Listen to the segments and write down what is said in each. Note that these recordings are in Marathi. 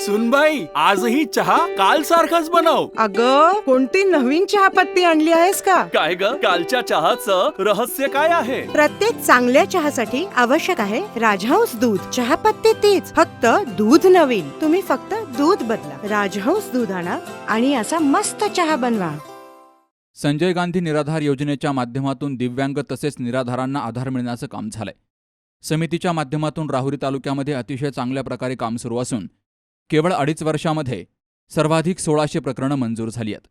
सुनबाई आजही चहा काल सारखाच बनव. अग कोणती नवीन चहापत्ती आणली आहेस का? काय ग? कालच्या चहाचं रहस्य काय आहे? प्रत्येक चांगल्या चहासाठी आवश्यक आहे राजहंस दूध. चहापत्ती तीच फक्त दूध नवीन. तुम्ही फक्त दूध बदला. राजहंस दूध आणा आणि असा मस्त चहा बनवा. संजय गांधी निराधार योजनेच्या माध्यमातून दिव्यांग तसेच निराधारांना आधार मिळण्याचं काम झालंय. समितीच्या माध्यमातून राहुरी तालुक्यामध्ये अतिशय चांगल्या प्रकारे काम सुरू असून केवळ अडीच वर्षामध्ये सर्वाधिक सोळाशे प्रकरणं मंजूर झाली आहेत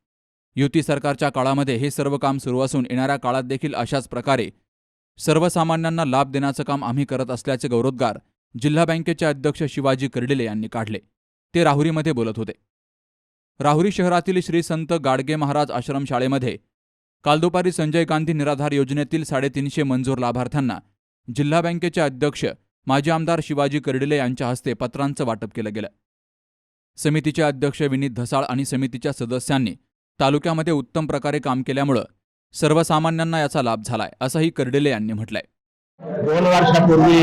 युती सरकारच्या काळामध्ये हे सर्व काम सुरू असून येणाऱ्या काळात देखील अशाच प्रकारे सर्वसामान्यांना लाभ देण्याचं काम आम्ही करत असल्याचे गौरवोद्गार जिल्हा बँकेचे अध्यक्ष शिवाजी कर्डिले यांनी काढले. ते राहुरीमध्ये बोलत होते. राहुरी शहरातील श्री संत गाडगे महाराज आश्रमशाळेमध्ये काल दुपारी संजय गांधी निराधार योजनेतील साडेतीनशे मंजूर लाभार्थ्यांना जिल्हा बँकेचे अध्यक्ष माजी आमदार शिवाजी कर्डिले यांच्या हस्ते पत्रांचं वाटप केलं गेलं. समितीचे अध्यक्ष विनीत धसाळ आणि समितीच्या सदस्यांनी तालुक्यामध्ये उत्तम प्रकारे काम केल्यामुळं सर्वसामान्यांना याचा लाभ झालाय असंही कर्डिले यांनी म्हटलंय. दोन वर्षापूर्वी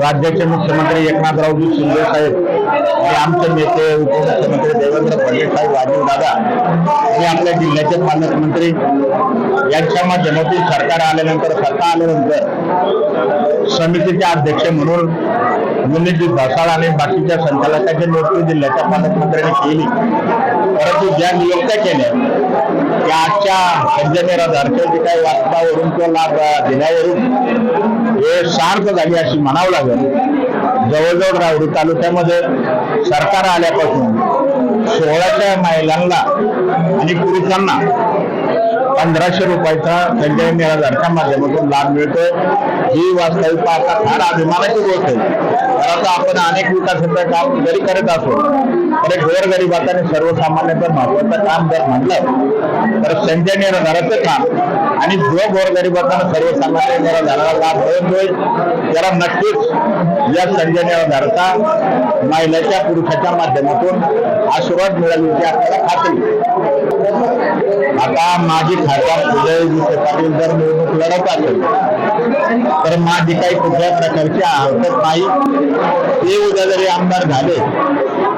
राज्याचे मुख्यमंत्री एकनाथरावजी शिंदे साहेब आणि आमचे नेते उपमुख्यमंत्री देवेंद्र फडणवीस साहेब राजीव दादा आणि आपल्या जिल्ह्याचे पालकमंत्री यांच्या माध्यमातून सरकार आल्यानंतर सत्ता आल्यानंतर समितीचे अध्यक्ष म्हणून मुनीजी धसाळ आणि बाकीच्या संचालकाची नोकरी जिल्ह्याच्या पालकमंत्र्यांनी केली. परंतु ज्या नियुक्त्या केल्या त्या आजच्या संजय निराधारच्या जे काही वास्तवावरून तो लाभ देण्यावरून दिल्यावरून हे शांत झाली अशी म्हणावं लागेल. जवळजवळ राहुरी तालुक्यामध्ये सरकार आल्यापासून सोळाच्या महिलांना आणि पुरुषांना पंधराशे रुपयाचा संजय निराधारच्या माध्यमातून लाभ मिळतोय ही वास्तविक पाहता फार अभिमानाची गोष्ट आहे. तर आता आपण अनेक विकासाचं काम जरी करत असो तरी गोरगरिबात आणि सर्वसामान्याचं महत्वाचं काम जर म्हटलं तर संजय निराधाराचं काम आणि जो गोरगरिबाचा सर्वसामान्य निराधाराला लाभ मिळतोय त्याला नक्कीच या संजय निराधारचा महिलाच्या पुरुषाच्या माध्यमातून आशीर्वाद मिळाली होती आपल्याला खात्री आता माझी खासदार उदय विखे पाटील जर निवडणूक लढत असेल तर माझी काही कुठल्या प्रकारची हरकत नाही. ते उद्या जरी आमदार झाले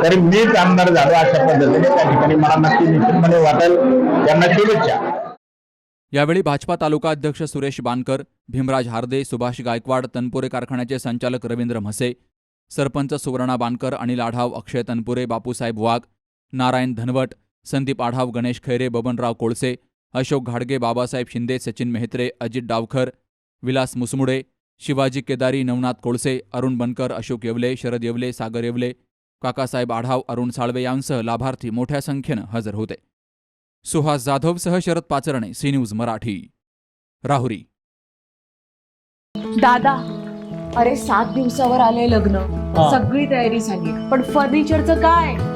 तरी मीच आमदार झालो अशा पद्धतीने त्या ठिकाणी मला नक्की निश्चितपणे वाटेल. त्यांना शुभेच्छा. यावेळी भाजपा तालुका अध्यक्ष सुरेश बानकर भीमराज हार्दे सुभाष गायकवाड तनपुरे कारखान्याचे संचालक रवींद्र म्हसे सरपंच सुवर्णा बानकर अनिल आढाव अक्षय तनपुरे बापूसाहेब वाघ नारायण धनवट संदीप आढाव गणेश खैरे बबनराव कोळसे अशोक घाडगे बाबासाहेब शिंदे सचिन मेहत्रे अजित डावखर विलास मुसमुडे शिवाजी केदारी नवनाथ कोळसे अरुण बनकर अशोक येवले शरद येवले सागर येवले काकासाहेब आढाव अरुण साळवे यांसह लाभार्थी मोठ्या संख्येनं हजर होते. सुहास जाधवसह शरद पाचरणे सी न्यूज मराठी. राहुरी. दादा अरे सात दिवसावर आले लग्न. सगळी तयारी झाली. पण फर्निचरचं काय?